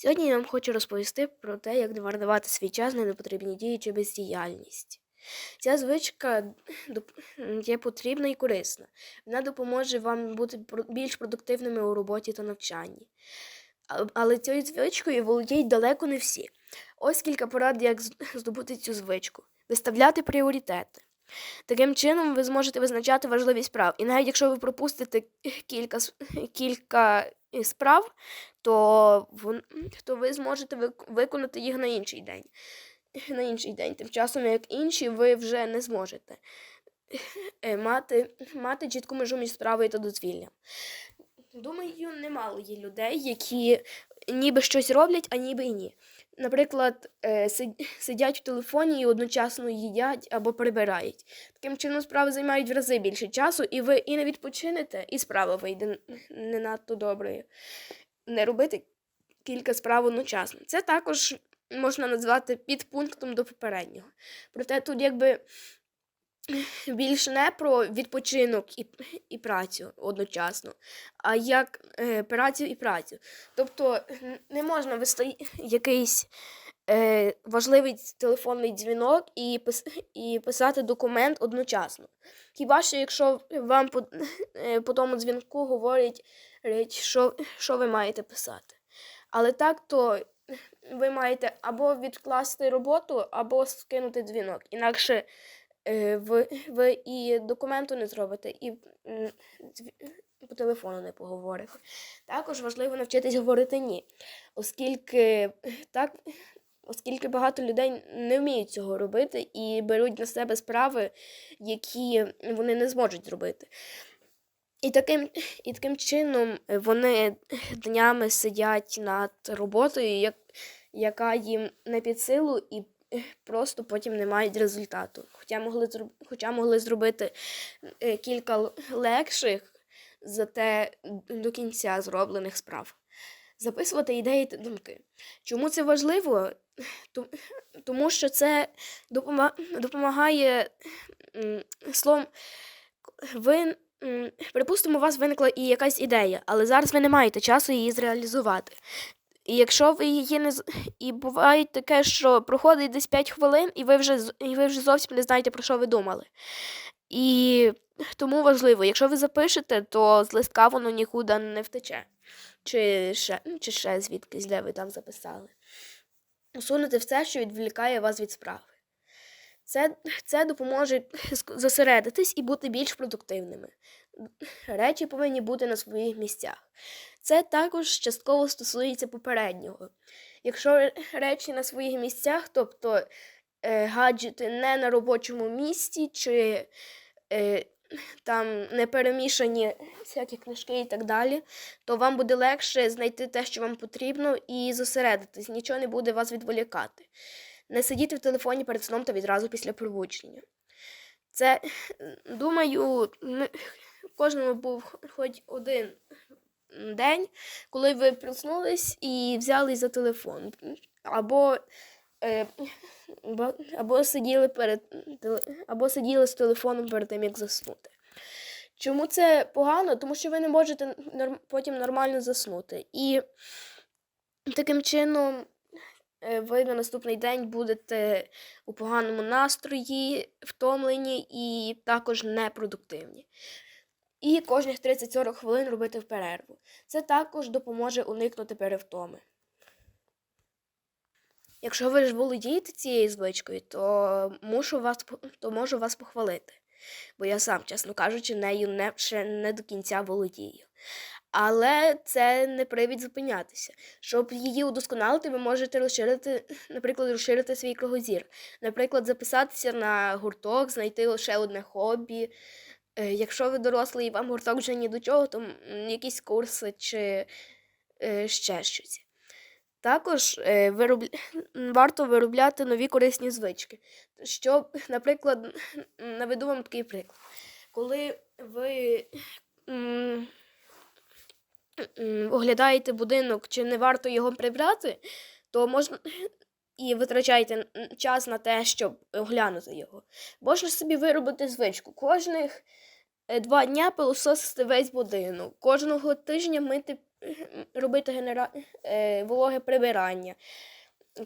Сьогодні я вам хочу розповісти про те, як марнувати свій час на непотрібні дії чи бездіяльність. Ця звичка є потрібна і корисна. Вона допоможе вам бути більш продуктивними у роботі та навчанні. Але цією звичкою володіють далеко не всі. Ось кілька порад, як здобути цю звичку. Виставляти пріоритети. Таким чином ви зможете визначати важливість справ. І навіть якщо ви пропустите кілька, кілька е, справ, то, то ви зможете виконати їх на інший день. На інший день. Тим часом, як інші, ви вже не зможете е, мати, мати чітку межу між справою та дозвіллям. Думаю, немало є людей, які ніби щось роблять, а ніби і ні. Наприклад, е, сидять в телефоні і одночасно їдять або прибирають. Таким чином справи займають в рази більше часу, і ви і не відпочинете, і справа вийде не надто доброю. Не робити кілька справ одночасно. Це також можна назвати підпунктом до попереднього. Проте тут якби більше не про відпочинок і, і працю одночасно, а як е, працю і працю. Тобто не можна вести якийсь е, важливий телефонний дзвінок і, пис, і писати документ одночасно. Хіба що якщо вам по, е, по тому дзвінку говорять, що, що ви маєте писати. Але так, то ви маєте або відкласти роботу, або скинути дзвінок. Інакше ви, ви і документу не зробите, і по телефону не поговорите. Також важливо навчитись говорити ні, оскільки так. Оскільки багато людей не вміють цього робити і беруть на себе справи, які вони не зможуть зробити. І таким, і таким чином е, вони днями сидять над роботою, як, яка їм не під силу, і е, просто потім не мають результату. Хоча могли, хоча могли зробити е, кілька легших, зате до кінця зроблених справ. Записувати ідеї та думки. Чому це важливо? Тому що це допомагає словом, ви, припустимо, у вас виникла і якась ідея, але зараз ви не маєте часу її зреалізувати. І якщо ви її не і буває таке, що проходить десь 5 хвилин, і ви вже і ви вже зовсім не знаєте, про що ви думали. І тому важливо, якщо ви запишете, то з листка воно нікуди не втече. Чи ще, чи ще звідкись, де ви там записали. Усунути все, що відволікає вас від справи. Це, це допоможе зосередитись і бути більш продуктивними. Речі повинні бути на своїх місцях. Це також частково стосується попереднього. Якщо речі на своїх місцях, тобто е, гаджети не на робочому місці, чи е, там не перемішані всякі книжки і так далі, то вам буде легше знайти те, що вам потрібно, і зосередитись. Нічого не буде вас відволікати. Не сидіти в телефоні перед сном та відразу після пробудження. Це, думаю, кожному був хоч один день, коли ви проснулись і взялись за телефон. Або, е, або, сиділи перед, або сиділи з телефоном перед тим, як заснути. Чому це погано? Тому що ви не можете потім нормально заснути. І таким чином е, ви на наступний день будете у поганому настрої, втомлені і також непродуктивні. І кожних 30-40 хвилин робити в перерву. Це також допоможе уникнути перевтоми. Якщо ви ж володієте цією звичкою, то мушу вас то можу вас похвалити. Бо я сам, чесно кажучи, нею не, ще не до кінця володію. Але це не привід зупинятися. Щоб її удосконалити, ви можете розширити, наприклад, розширити свій кругозір. Наприклад, записатися на гурток, знайти лише одне хобі. Е, Якщо ви дорослий і вам гурток вже ні до чого, то якісь курси чи е, ще щось. Також е, вироб... варто виробляти нові корисні звички. Щоб, наприклад, наведу вам такий приклад. Коли ви оглядаєте будинок, чи не варто його прибрати, то можна і витрачаєте час на те, щоб оглянути його. Можна собі виробити звичку. Кожних е, два дня пилососити весь будинок, кожного тижня мити робити генера... е, вологе прибирання.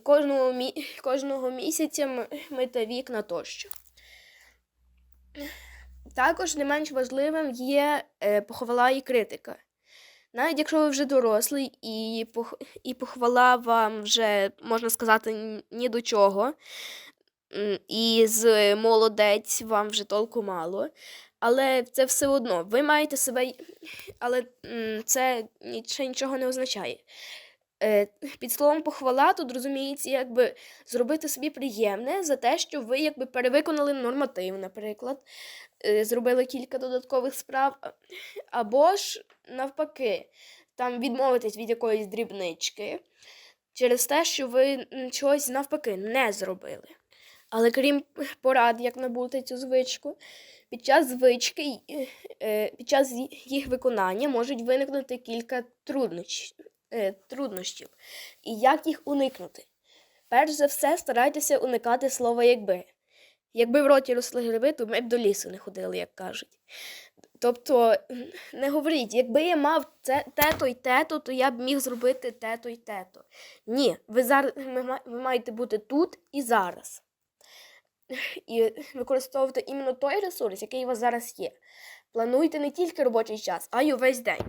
Кожного, мі... Кожного місяця мити вікна тощо. Також не менш важливим є е, похвала і критика. Навіть якщо ви вже дорослий і, і похвала вам вже, можна сказати, ні до чого, і з молодець вам вже толку мало. Але це все одно. Ви маєте себе. Але це ще нічого не означає. Е, Під словом похвала тут розуміється, якби зробити собі приємне за те, що ви якби перевиконали норматив, наприклад, зробили кілька додаткових справ, або ж навпаки, там відмовитись від якоїсь дрібнички через те, що ви чогось навпаки не зробили. Але крім порад, як набути цю звичку, під час звички, е, під час їх виконання можуть виникнути кілька е, труднощів. І як їх уникнути? Перш за все, старайтеся уникати слова якби. Якби в роті росли гриби, то ми б до лісу не ходили, як кажуть. Тобто не говоріть, якби я мав це, тето й тето, то я б міг зробити тето й тето. Ні, ви, зараз, ви, маєте бути тут і зараз. І використовувати іменно той ресурс, який у вас зараз є. Плануйте не тільки робочий час, а й увесь день.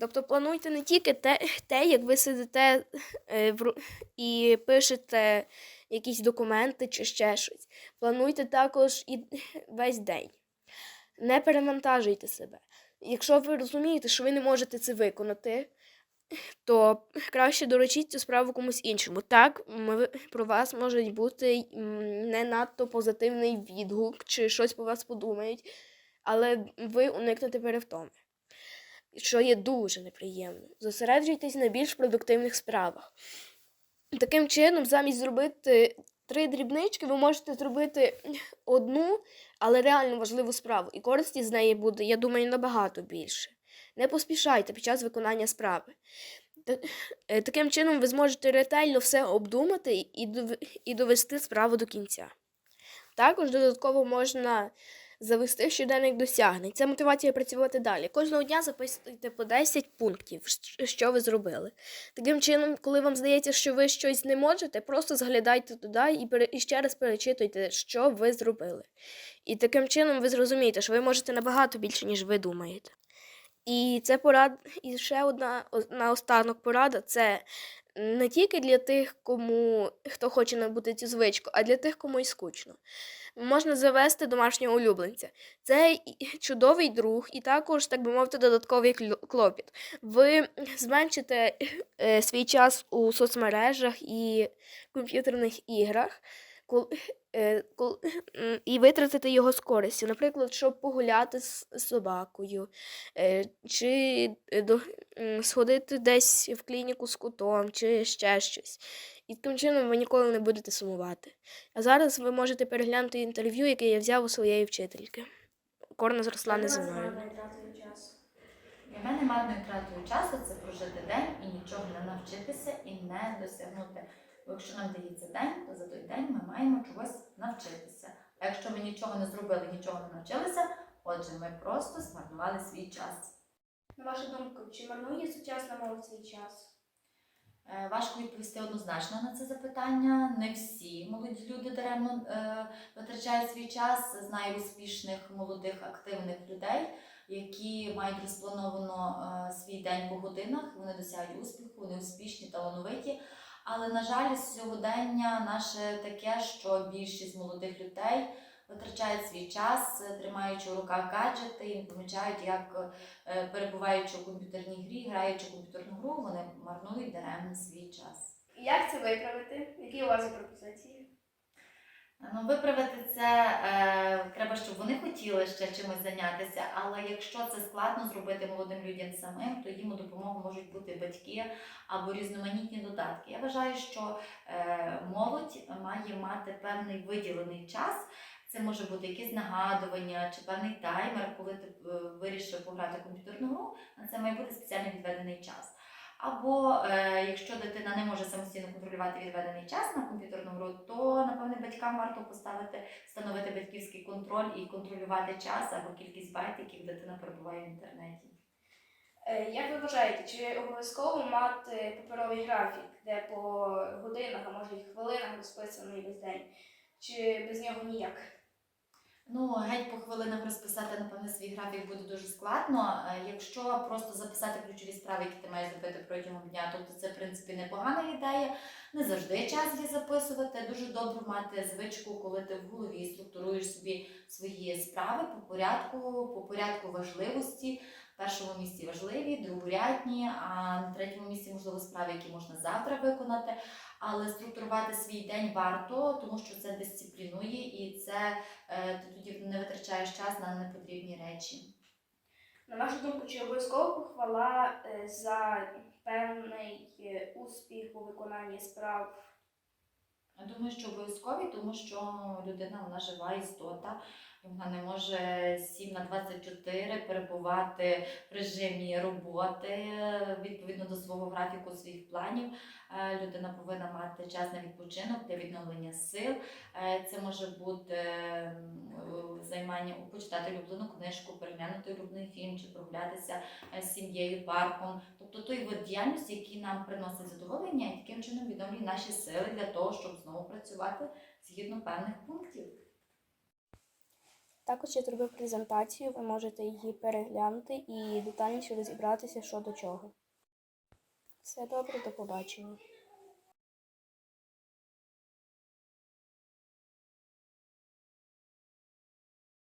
Тобто плануйте не тільки те, те як ви сидите е, і пишете якісь документи чи ще щось. Плануйте також і весь день. Не перевантажуйте себе. Якщо ви розумієте, що ви не можете це виконати, то краще доручіть цю справу комусь іншому. Так, ми, про вас може бути не надто позитивний відгук, чи щось про вас подумають, але ви уникнете перевтоми, що є дуже неприємно. Зосереджуйтесь на більш продуктивних справах. Таким чином, замість зробити три дрібнички, ви можете зробити одну, але реально важливу справу. І користі з неї буде, я думаю, набагато більше. Не поспішайте під час виконання справи. Е, Таким чином, ви зможете ретельно все обдумати і довести справу до кінця. Також додатково можна завести щоденник досягнень. Це мотивація працювати далі. Кожного дня записуйте по 10 пунктів, що ви зробили. Таким чином, коли вам здається, що ви щось не можете, просто зглядайте туди і, пере- і ще раз перечитуйте, що ви зробили. І таким чином ви зрозумієте, що ви можете набагато більше, ніж ви думаєте. І це порад, і ще одна наостанок порада це не тільки для тих, кому хто хоче набути цю звичку, а для тих, кому й скучно. Можна завести домашнього улюбленця. Це чудовий друг, і також, так би мовити, додатковий клопіт. Ви зменшите е, свій час у соцмережах і комп'ютерних іграх. Е, І витратити його з користю, наприклад, щоб погуляти з собакою, е, чи е, сходити десь в клініку з кутом, чи ще щось. І таким чином ви ніколи не будете сумувати. А зараз ви можете переглянути інтерв'ю, яке я взяв у своєї вчительки. Корна з Руслани Зиною. Для мене марною тратою часу це прожити день і нічого не навчитися і не досягнути. Бо якщо нам дається день, то за той день ми маємо чогось навчитися. А якщо ми нічого не зробили, нічого не навчилися, отже, ми просто змарнували свій час. На вашу думку, чи марнує сучасна молодь свій час? Е, Важко відповісти однозначно на це запитання. Не всі молоді люди даремно е, витрачають свій час. Знаю успішних молодих активних людей, які мають розплановано е, свій день по годинах. Вони досягають успіху, вони успішні, талановиті. Але на жаль, сьогодення наше таке, що більшість молодих людей витрачають свій час, тримаючи в руках гаджети і не помічають, як е, перебуваючи у комп'ютерній грі, граючи комп'ютерну гру, вони марнують даремно свій час. Як це виправити? Які у вас пропозиції? Ну, виправити це е, треба, щоб вони хотіли ще чимось зайнятися, але якщо це складно зробити молодим людям самим, то їм у допомогу можуть бути батьки або різноманітні додатки. Я вважаю, що е, молодь має мати певний виділений час. Це може бути якісь нагадування чи певний таймер, коли ти е, вирішив пограти комп'ютерну гру, на це має бути спеціально відведений час. Або е, якщо дитина не може самостійно контролювати відведений час на комп'ютерну гру, то батькам варто поставити, встановити батьківський контроль і контролювати час або кількість байт, яких дитина перебуває в інтернеті. Е, Як ви вважаєте, чи обов'язково мати паперовий графік, де по годинах, а може і хвилинах розписаний весь день, чи без нього ніяк? Ну, геть по хвилинах розписати, напевно, свій графік буде дуже складно. Е, Якщо просто записати ключові справи, які ти маєш зробити протягом дня, тобто це, в принципі, непогана ідея. Не завжди час її записувати. Дуже добре мати звичку, коли ти в голові структуруєш собі свої справи по порядку, по порядку важливості. В першому місці важливі, другорядні, а на третьому місці, можливо, справи, які можна завтра виконати. Але структурувати свій день варто, тому що це дисциплінує і це е, ти тоді не витрачаєш час на непотрібні речі. На вашу думку, чи обов'язково похвала е, за певний е, успіх у виконанні справ? Я думаю, що обов'язкові, тому що людина вона жива істота, вона не може 7 на 24 перебувати в режимі роботи відповідно до свого графіку, своїх планів. Е, Людина повинна мати час на відпочинок для відновлення сил. Е, Це може бути е, займання почитати улюблену книжку, переглянути улюблений фільм чи прогулятися з сім'єю парком. Тобто той вид діяльності, який нам приносить задоволення, і таким чином відновлює наші сили для того, щоб знову працювати згідно певних пунктів. Також я зробив презентацію, ви можете її переглянути і детальніше розібратися, що до чого. Все добре, до побачення.